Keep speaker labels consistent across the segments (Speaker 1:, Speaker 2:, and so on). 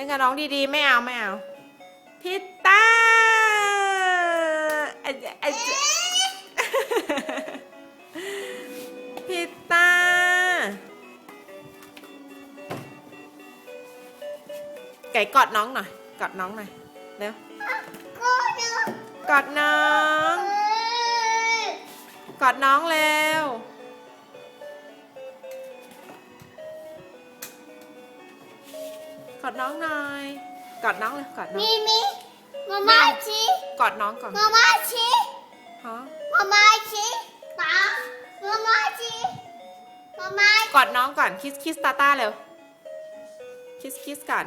Speaker 1: เล่นกับน้องดีๆ ไม่เอาไม่เอาพิตตาอะจะอะจะพิตตาไก่กอดน้องหน่อย กอดน้องหน่อย เร็ว
Speaker 2: ก็ดู
Speaker 1: กอดน้อง กอดน้องเร็ว กอดน้องหน่อย กอดน้องเลยกอดน้อง
Speaker 2: มีมีมาม่าชี
Speaker 1: กอดน้องก่อน
Speaker 2: มาม่าชี
Speaker 1: ฮะ
Speaker 2: มาม่าชีป๋ามาม่าชีมาม่าก
Speaker 1: อดน้องก่อน คิสคิสตาต้าเร็ว คิสคิสก่อน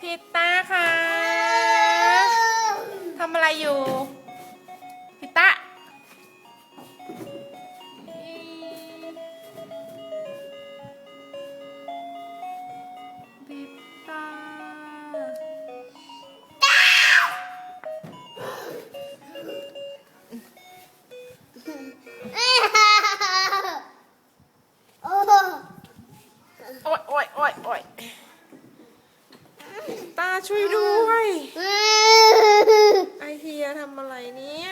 Speaker 1: พิตต้าค่ะทำอะไรอยู่
Speaker 2: โอ๊
Speaker 1: ยโอ๊ยโอ๊ยพิตต้าช่วยด้วยไอเทียทำอะไรเนี่ย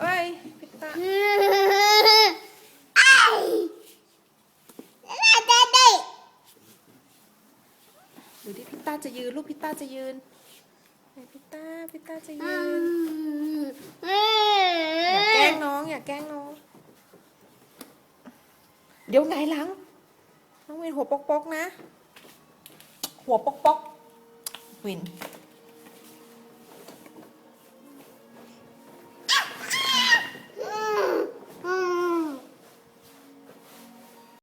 Speaker 1: เอ้ยพิตต้า
Speaker 2: ไอ้น่าเด็ด
Speaker 1: ดูที่พิตต้าจะยืนลูกพิตต้าจะยืนไหนพิตต้าพิตต้าจะ
Speaker 2: อื
Speaker 1: ยืน
Speaker 2: ม
Speaker 1: อย่าแกล้งน้องอย่าแกล้งน้อง เดี๋ยวไงายหลัง น้องวินหัวปอกๆนะ หัวปอกๆวิน